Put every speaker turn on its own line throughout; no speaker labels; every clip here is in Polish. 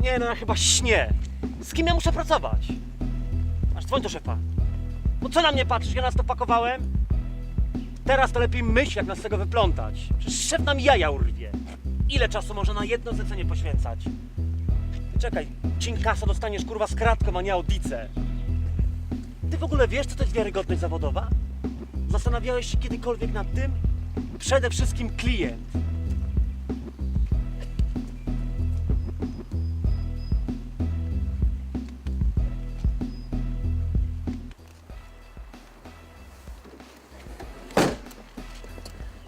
Nie no, ja chyba śnię. Z kim ja muszę pracować? Aż dzwoń do szefa. No co na mnie patrzysz, ja nas to pakowałem? Teraz to lepiej myśl, jak nas z tego wyplątać. Przecież szef nam jaja urwie. Ile czasu może na jedno zlecenie poświęcać? Czekaj, cinkasa dostaniesz kurwa z kratką, a nie audicę. Ty w ogóle wiesz, co to jest wiarygodność zawodowa? Zastanawiałeś się kiedykolwiek nad tym? Przede wszystkim klient.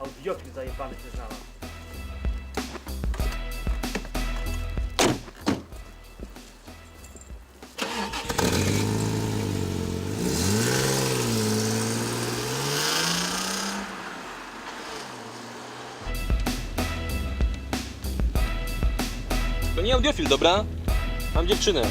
Audiotry zajebany się znalazł.
To nie audiofil, dobra? Mam dziewczynę.